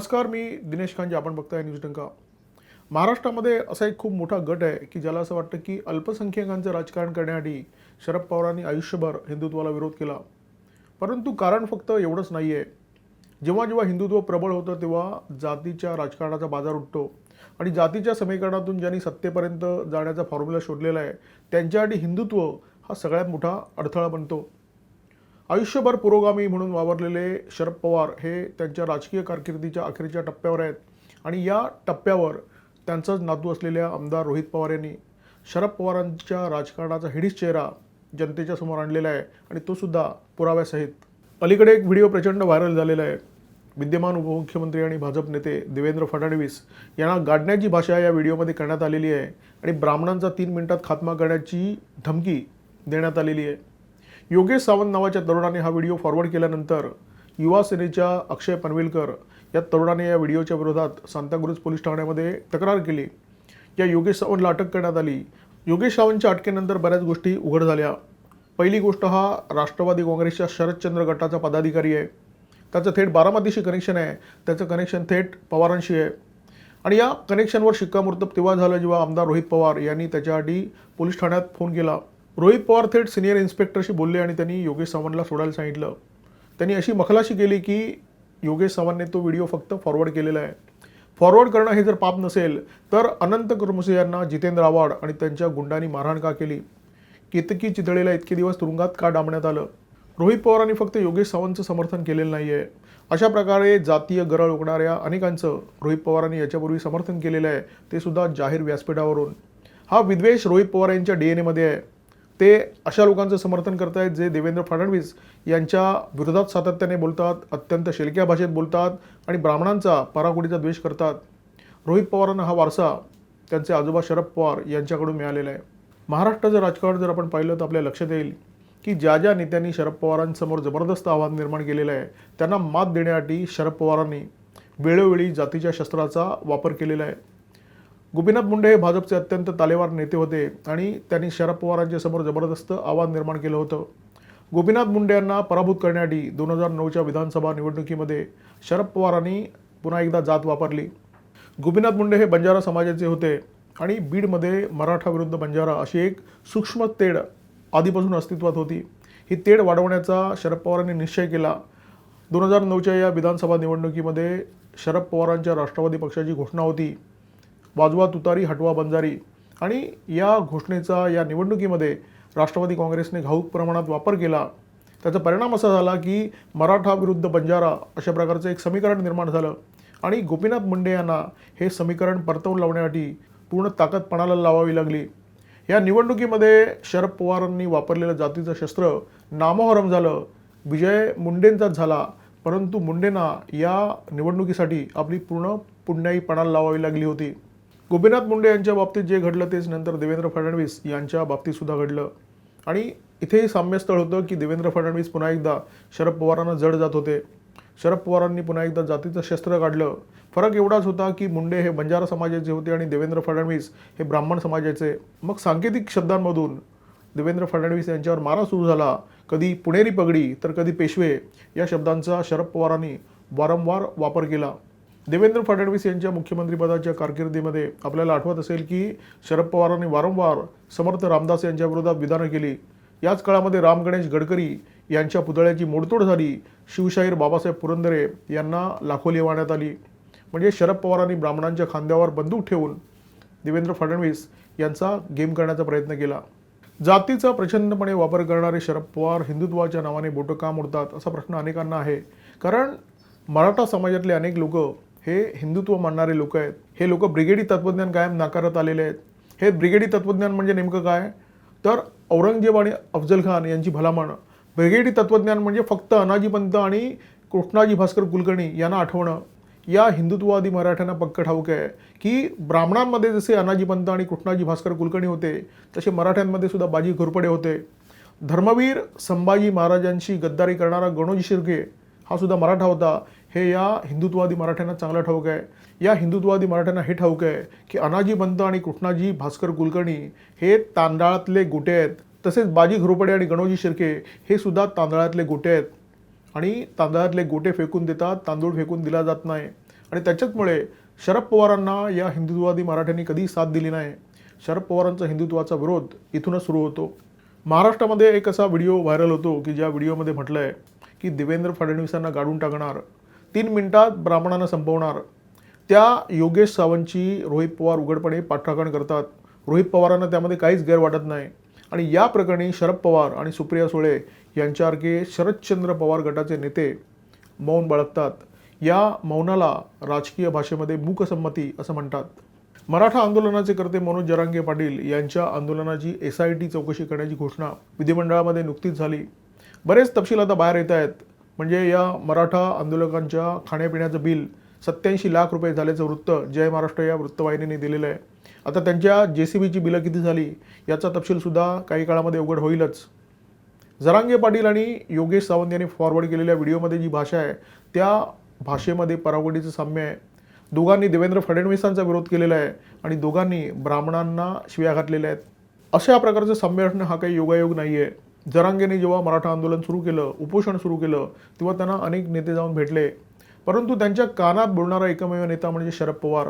नमस्कार मी दिनेश खांजे आपण बघताय न्यूज डंका. महाराष्ट्रामध्ये असा एक खूप मोठा गट आहे की ज्याला असं वाटतं की अल्पसंख्याकांचं राजकारण करण्यासाठी शरद पवारांनी आयुष्यभर हिंदुत्वाला विरोध केला. परंतु कारण फक्त एवढंच नाही आहे जेव्हा जेव्हा हिंदुत्व प्रबळ होतं तेव्हा जातीच्या राजकारणाचा बाजार उठतो आणि जातीच्या समीकरणातून ज्यांनी सत्तेपर्यंत जाण्याचा फॉर्म्युला शोधलेला आहे त्यांच्यासाठी हिंदुत्व हा सगळ्यात मोठा अडथळा बनतो. आयुष्यभर पुरोगामी म्हणून वावरलेले शरद पवार हे त्यांच्या राजकीय कारकिर्दीच्या अखेरच्या टप्प्यावर आहेत. आणि या टप्प्यावर त्यांचाच नातू असलेल्या आमदार रोहित पवार यांनी शरद पवारांच्या राजकारणाचा हिडीस चेहरा जनतेच्या समोर आणलेला आहे आणि तो सुद्धा पुराव्यासहित. अलीकडे एक व्हिडिओ प्रचंड व्हायरल झालेला आहे. विद्यमान उपमुख्यमंत्री आणि भाजप नेते देवेंद्र फडणवीस यांना गाडण्याची भाषा या व्हिडिओमध्ये करण्यात आलेली आहे आणि ब्राह्मणांचा तीन मिनिटात खात्मा करण्याची धमकी देण्यात आलेली आहे. योगेश सावंत नावाच्या तरुणाने हा व्हिडिओ फॉरवर्ड केल्यानंतर युवा सेनेच्या अक्षय पनवेलकर या तरुणाने या व्हिडिओच्या विरोधात सांताक्रुज पोलीस ठाण्यामध्ये तक्रार केली. या योगेश सावंतला अटक करण्यात आली. योगेश सावंतच्या अटकेनंतर बऱ्याच गोष्टी उघड झाल्या. पहिली गोष्ट हा राष्ट्रवादी काँग्रेसच्या शरदचंद्र गटाचा पदाधिकारी आहे. त्याचं थेट बारामतीशी कनेक्शन आहे. त्याचं कनेक्शन थेट पवारांशी आहे. आणि या कनेक्शनवर शिक्कामोर्तब तेव्हा झालं जेव्हा आमदार रोहित पवार यांनी त्याच्यासाठी पोलीस ठाण्यात फोन केला. रोहित पवार थेट सिनियर इन्स्पेक्टरशी बोलले आणि त्यांनी योगेश सावंतला सोडायला सांगितलं. त्यांनी अशी मखलाशी केली की योगेश सावंतने तो व्हिडिओ फक्त फॉरवर्ड केलेला आहे. फॉरवर्ड करणं हे जर पाप नसेल तर अनंत कुरमुसे यांना जितेंद्र आव्हाड आणि त्यांच्या गुंडांनी मारहाण का केली? केतकी चितळेला इतके दिवस तुरुंगात का डांबण्यात आलं? रोहित पवारांनी फक्त योगेश सावंतचं समर्थन केलेलं नाही आहे अशा प्रकारे जातीय गरळ ओकणाऱ्या अनेकांचं रोहित पवारांनी याच्यापूर्वी समर्थन केलेलं आहे ते सुद्धा जाहीर व्यासपीठावरून. हा विद्वेष रोहित पवार यांच्या डी एन एमध्ये आहे. ते अशा लोकांचं समर्थन करतायत जे देवेंद्र फडणवीस यांच्या विरोधात सातत्याने बोलतात अत्यंत शेलक्या भाषेत बोलतात आणि ब्राह्मणांचा पराकुडीचा द्वेष करतात. रोहित पवारांना हा वारसा त्यांचे आजोबा शरद पवार यांच्याकडून मिळालेला आहे. महाराष्ट्राचं राजकारण जर आपण पाहिलं तर आपल्या लक्षात येईल की ज्या ज्या नेत्यांनी शरद पवारांसमोर जबरदस्त आव्हान निर्माण केलेलं आहे त्यांना मात देण्यासाठी शरद पवारांनी वेळोवेळी जातीच्या शस्त्राचा वापर केलेला आहे. गोपीनाथ मुंडे हे भाजपचे अत्यंत तालेवार नेते होते आणि त्यांनी शरद पवारांच्या समोर जबरदस्त आव्हान निर्माण केलं होतं. गोपीनाथ मुंडे यांना पराभूत करण्यासाठी दोन हजार नऊच्या विधानसभा निवडणुकीमध्ये शरद पवारांनी पुन्हा एकदा जात वापरली. गोपीनाथ मुंडे हे बंजारा समाजाचे होते आणि बीडमध्ये मराठा विरुद्ध बंजारा अशी एक सूक्ष्म तेढ आधीपासून अस्तित्वात होती. ही तेढ वाढवण्याचा शरद पवारांनी निश्चय केला. दोन हजार नऊच्या या विधानसभा निवडणुकीमध्ये शरद पवारांच्या राष्ट्रवादी पक्षाची घोषणा होती. वाजवा तुतारी हटवा बंजारी. आणि या घोषणेचा या निवडणुकीमध्ये राष्ट्रवादी काँग्रेसने घाऊक प्रमाणात वापर केला. त्याचा परिणाम असा झाला की मराठा विरुद्ध बंजारा अशा प्रकारचं एक समीकरण निर्माण झालं. आणि गोपीनाथ मुंडे यांना हे समीकरण परतवून लावण्यासाठी पूर्ण ताकद पणाला लावावी लागली. या निवडणुकीमध्ये शरद पवारांनी वापरलेलं जातीचं शस्त्र नामोहरम झालं. विजय मुंडेंचाच झाला. परंतु मुंडेंना या निवडणुकीसाठी आपली पूर्ण पुण्याई पणाला लावावी लागली होती. गोपीनाथ मुंडे यांच्या बाबतीत जे घडलं तेच नंतर देवेंद्र फडणवीस यांच्या बाबतीत सुद्धा घडलं. आणि इथेही साम्यस्थळ होतं की देवेंद्र फडणवीस पुन्हा एकदा शरद पवारांना जड जात होते. शरद पवारांनी पुन्हा एकदा जातीचं शस्त्र काढलं. फरक एवढाच होता की मुंडे हे बंजारा समाजाचे होते आणि देवेंद्र फडणवीस हे ब्राह्मण समाजाचे. मग सांकेतिक शब्दांमधून देवेंद्र फडणवीस यांच्यावर मारा सुरू झाला. कधी पुणेरी पगडी तर कधी पेशवे या शब्दांचा शरद पवारांनी वारंवार वापर केला. देवेंद्र फडणवीस यांच्या मुख्यमंत्रीपदाच्या कारकिर्दीमध्ये आपल्याला आठवत असेल की शरद पवारांनी वारंवार समर्थ रामदास यांच्या विरोधात विधानं केली. याच काळामध्ये राम गणेश गडकरी यांच्या पुतळ्याची मोडतोड झाली. शिवशाहीर बाबासाहेब पुरंदरे यांना लाखोली वाहण्यात आली. म्हणजे शरद पवारांनी ब्राह्मणांच्या खांद्यावर बंदूक ठेवून देवेंद्र फडणवीस यांचा गेम करण्याचा प्रयत्न केला. जातीचा प्रचंडपणे वापर करणारे शरद पवार हिंदुत्वाच्या नावाने बोटं का मोडतात असा प्रश्न अनेकांना आहे. कारण मराठा समाजातले अनेक लोक हे हिंदुत्व मानणारे लोक आहेत. हे लोक ब्रिगेडी तत्त्वज्ञान कायम नाकारत आलेले आहेत. हे ब्रिगेडी तत्त्वज्ञान म्हणजे नेमकं काय? तर औरंगजेब आणि अफजल खान यांची भलामण. ब्रिगेडी तत्त्वज्ञान म्हणजे फक्त अनाजी पंत आणि कृष्णाजी भास्कर कुलकर्णी यांना आठवणं. या हिंदुत्ववादी मराठ्यांना पक्क ठाऊक आहे की ब्राह्मणांमध्ये जसे अनाजी पंत आणि कृष्णाजी भास्कर कुलकर्णी होते तसे मराठ्यांमध्ये सुद्धा बाजी घोरपडे होते. धर्मवीर संभाजी महाराजांशी गद्दारी करणारा गणोजी शिर्के हा सुद्धा मराठा होता. हे या हिंदुत्ववादी मराठ्यांना चांगलं ठाऊक आहे. या हिंदुत्ववादी मराठ्यांना हे ठाऊक आहे की अनाजी बंत आणि कृष्णाजी भास्कर कुलकर्णी हे तांदळातले गोटे आहेत. तसेच बाजी घोरपडे आणि गणोजी शिर्के हे सुद्धा तांदळातले गोटे आहेत. आणि तांदळातले गोटे फेकून देतात तांदूळ फेकून दिला जात नाही. आणि त्याच्याचमुळे शरद पवारांना या हिंदुत्ववादी मराठ्यांनी कधीही साथ दिली नाही. शरद पवारांचा हिंदुत्वाचा विरोध इथूनच सुरू होतो. महाराष्ट्रामध्ये एक असा व्हिडिओ व्हायरल होतो की ज्या व्हिडिओमध्ये म्हटलं आहे की देवेंद्र फडणवीसांना गाडून टाकणार. तीन मिनिटात ब्राह्मणांना संपवणार. त्या योगेश सावंतची रोहित पवार उघडपणे पाठराखण करतात. रोहित पवारांना त्यामध्ये काहीच गैर वाटत नाही. आणि या प्रकरणी शरद पवार आणि सुप्रिया सुळे यांच्यासारखे शरदचंद्र पवार गटाचे नेते मौन बाळगतात. या मौनाला राजकीय भाषेमध्ये मूकसंमती असं म्हणतात. मराठा आंदोलनाचे कर्ते मनोज जरांगे पाटील यांच्या आंदोलनाची एस आय टी चौकशी करण्याची घोषणा विधिमंडळामध्ये नुकतीच झाली. बरेच तपशील आता बाहेर येत आहेत. म्हणजे या मराठा आंदोलकांच्या खाण्यापिण्याचं बिल सत्याऐंशी लाख रुपये झाल्याचं वृत्त जय महाराष्ट्र या वृत्तवाहिनीने दिलेलं आहे. आता त्यांच्या जे सी बीची बिलं किती झाली याचा तपशीलसुद्धा काही काळामध्ये उघड होईलच. जरांगे पाटील आणि योगेश सावंत यांनी फॉरवर्ड केलेल्या व्हिडिओमध्ये जी भाषा आहे त्या भाषेमध्ये परावडीचं साम्य आहे. दोघांनी देवेंद्र फडणवीसांचा विरोध केलेला आहे आणि दोघांनी ब्राह्मणांना शिव्या घातलेल्या आहेत. अशा प्रकारचं साम्य असणं हा काही योगायोग नाही आहे जरांगेने जेव्हा मराठा आंदोलन सुरू केलं उपोषण सुरू केलं तेव्हा त्यांना अनेक नेते जाऊन भेटले. परंतु त्यांच्या कानात बोलणारा एकमेव नेता म्हणजे शरद पवार.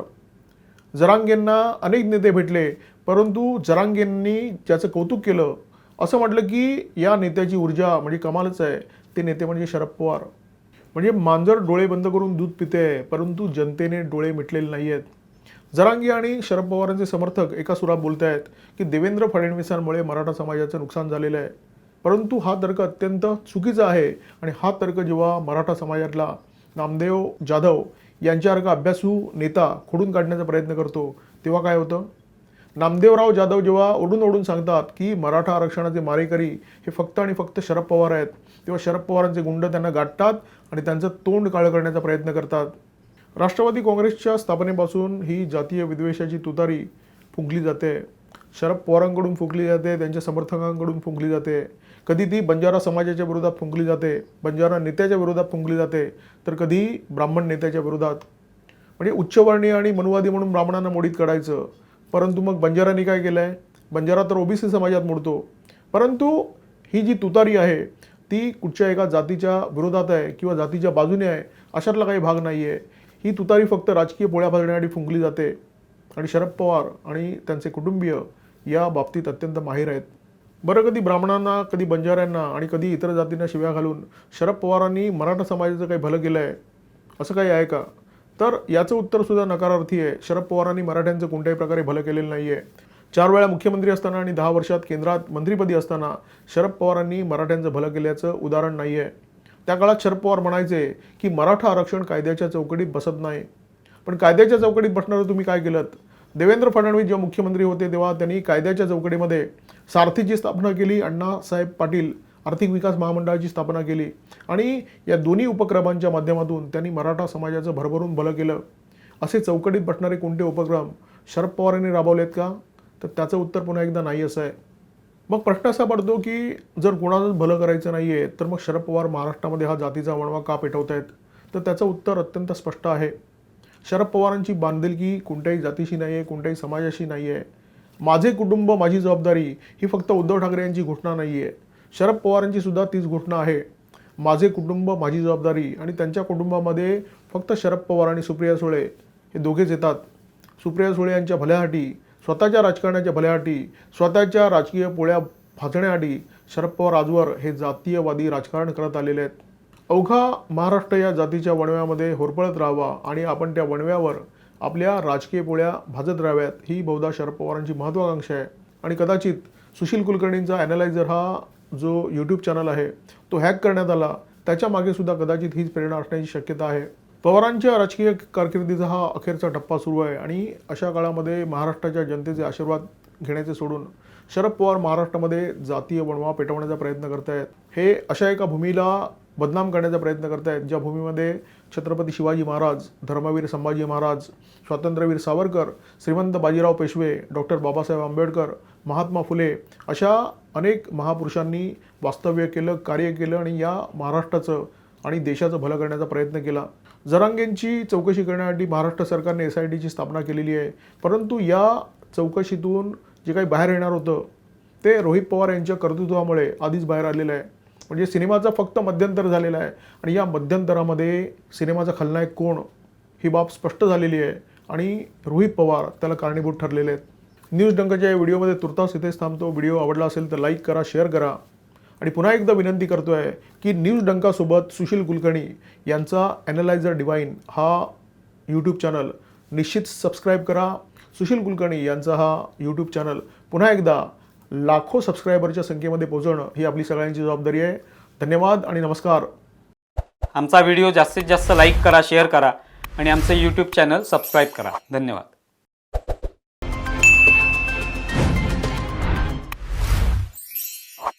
जरांगेंना अनेक नेते भेटले परंतु जरांगेंनी ज्याचं कौतुक केलं. असं म्हटलं की या नेत्याची ऊर्जा म्हणजे कमालच आहे ते नेते म्हणजे शरद पवार. म्हणजे मांजर डोळे बंद करून दूध पिते परंतु जनतेने डोळे मिटलेले नाही आहेत जरांगी आणि शरद पवारांचे समर्थक एका सुरात बोलत आहेत की देवेंद्र फडणवीसांमुळे मराठा समाजाचं नुकसान झालेलं आहे. परंतु हा तर्क अत्यंत चुकीचा आहे आणि हा तर्क जेव्हा मराठा समाजातला नामदेव जाधव यांच्यासारखा अभ्यासू नेता खोडून काढण्याचा प्रयत्न करतो तेव्हा काय होतं? नामदेवराव जाधव जेव्हा ओढून ओढून सांगतात की मराठा आरक्षणाचे मारेकरी हे फक्त आणि फक्त शरद पवार आहेत तेव्हा शरद पवारांचे गुंड त्यांना गाठतात आणि त्यांचं तोंड काळं करण्याचा प्रयत्न करतात. राष्ट्रवादी काँग्रेसच्या स्थापनेपासून ही जातीय विद्वेषाची तुतारी फुंकली जाते. शरद पवारांकडून फुंकली जाते त्यांच्या समर्थकांकडून फुंकली जाते. कधी ती बंजारा समाजाच्या विरोधात फुंकली जाते बंजारा नेत्याच्या विरोधात फुंकली जाते तर कधी ब्राह्मण नेत्याच्या विरोधात. म्हणजे उच्चवर्णीय आणि मनुवादी म्हणून ब्राह्मणांना मोडीत काढायचं. परंतु मग बंजारांनी काय केलं आहे बंजारा तर ओबीसी समाजात मोडतो. परंतु ही जी तुतारी आहे ती कुठच्या एका जातीच्या विरोधात आहे किंवा जातीच्या बाजूने आहे अशातला काही भाग नाही आहे ही तुतारी फक्त राजकीय पोळ्या भाजण्यासाठी फुंकली जाते. आणि शरद पवार आणि त्यांचे कुटुंबीय या बाबतीत अत्यंत माहीर आहेत. बरं कधी ब्राह्मणांना कधी बंजाऱ्यांना आणि कधी इतर जातींना शिव्या घालून शरद पवारांनी मराठा समाजाचं काही भलं केलं आहे असं काही आहे का? तर याचं उत्तरसुद्धा नकारार्थी आहे. शरद पवारांनी मराठ्यांचं कोणत्याही प्रकारे भलं केलेलं नाही आहे चार वेळा मुख्यमंत्री असताना आणि दहा वर्षात केंद्रात मंत्रीपदी असताना शरद पवारांनी मराठ्यांचं भलं केल्याचं उदाहरण नाही आहे त्या काळात शरद पवार म्हणायचे की मराठा आरक्षण कायद्याच्या चौकटीत बसत नाही. पण कायद्याच्या चौकटीत बसणारं तुम्ही काय केलं देवेंद्र फडणवीस जेव्हा मुख्यमंत्री होते तेव्हा त्यांनी कायद्याच्या चौकटीमध्ये सारथीची स्थापना केली अण्णासाहेब पाटील आर्थिक विकास महामंडळाची स्थापना केली आणि या दोन्ही उपक्रमांच्या माध्यमातून त्यांनी मराठा समाजाचं भरभरून भलं केलं. असे चौकटीत बसणारे कोणते उपक्रम? शरद पवारांनी राबवलेत का? तर त्याचं उत्तर पुन्हा एकदा नाही असं आहे. मग प्रश्न असा पडतो की जर कोणालाच भलं करायचं नाही आहे तर मग शरद पवार महाराष्ट्रामध्ये हा जातीचा वणवा का पेटवत आहेत तर त्याचं उत्तर अत्यंत स्पष्ट आहे. शरद पवारांची बांधिलकी कोणत्याही जातीशी नाही आहे कोणत्याही समाजाशी नाही आहे माझे कुटुंब माझी जबाबदारी ही फक्त उद्धव ठाकरे यांची घोषणा नाही आहे शरद पवारांची सुद्धा तीच घोषणा आहे. माझे कुटुंब माझी जबाबदारी आणि त्यांच्या कुटुंबामध्ये फक्त शरद पवार आणि सुप्रिया सुळे हे दोघेच येतात. सुप्रिया सुळे यांच्या भल्यासाठी स्वतःच्या राजकारणाच्या भल्यासाठी स्वतःच्या राजकीय पोळ्या भाजण्यासाठी शरद पवार आजवर हे जातीयवादी राजकारण करत आलेले आहेत. अवघा महाराष्ट्र या जातीच्या वणव्यामध्ये होरपळत राहावा आणि आपण त्या वणव्यावर आपल्या राजकीय पोळ्या भाजत राहाव्यात ही बहुधा शरद पवारांची महत्त्वाकांक्षा आहे. आणि कदाचित सुशील कुलकर्णींचा ॲनालायझर हा जो यूट्यूब चॅनल आहे तो हॅक करण्यात आला. त्याच्यामागे सुद्धा कदाचित हीच प्रेरणा असण्याची शक्यता आहे. पवारांच्या राजकीय कारकिर्दीचा हा अखेरचा टप्पा सुरू आहे आणि अशा काळामध्ये महाराष्ट्राच्या जनतेचे आशीर्वाद घेण्याचे सोडून शरद पवार महाराष्ट्रामध्ये जातीय वणवा पेटवण्याचा प्रयत्न करत आहेत हे अशा एका भूमीला बदनाम करण्याचा प्रयत्न करत आहेत ज्या भूमीमध्ये छत्रपती शिवाजी महाराज धर्मवीर संभाजी महाराज स्वातंत्र्यवीर सावरकर श्रीमंत बाजीराव पेशवे डॉक्टर बाबासाहेब आंबेडकर महात्मा फुले अशा अनेक महापुरुषांनी वास्तव्य केलं कार्य केलं आणि या महाराष्ट्राचं आणि देशाचं भलं करण्याचा प्रयत्न केला. जरांगेंची चौकशी करण्यासाठी महाराष्ट्र सरकारने एस आय टीची स्थापना केलेली आहे. परंतु या चौकशीतून जे काही बाहेर येणार होतं ते रोहित पवार यांच्या कर्तृत्वामुळे आधीच बाहेर आलेलं आहे. म्हणजे सिनेमाचा फक्त मध्यंतर झालेला आहे. आणि या मध्यंतरामध्ये सिनेमाचा खलनायक कोण? ही बाब स्पष्ट झालेली आहे. आणि रोहित पवार त्याला कारणीभूत ठरलेले आहेत. न्यूज डंकाच्या या व्हिडिओमध्ये तुर्तास इथेच थांबतो. व्हिडिओ आवडला असेल तर लाईक करा शेअर करा. आणि पुन्हा एकदा विनंती करतो आहे की न्यूज डंकासोबत सुशील कुलकर्णी यांचा ॲनलायझर डिवाईन हा यूट्यूब चॅनल निश्चित सबस्क्राईब करा. सुशील कुलकर्णी यांचा हा यूट्यूब चॅनल पुन्हा एकदा लाखो सबस्क्रायबरच्या संख्येमध्ये पोहोचवणं ही आपली सगळ्यांची जबाबदारी आहे. धन्यवाद आणि नमस्कार. आमचा व्हिडिओ जास्तीत जास्त लाईक करा शेअर करा आणि आमचं यूट्यूब चॅनल सबस्क्राईब करा. धन्यवाद.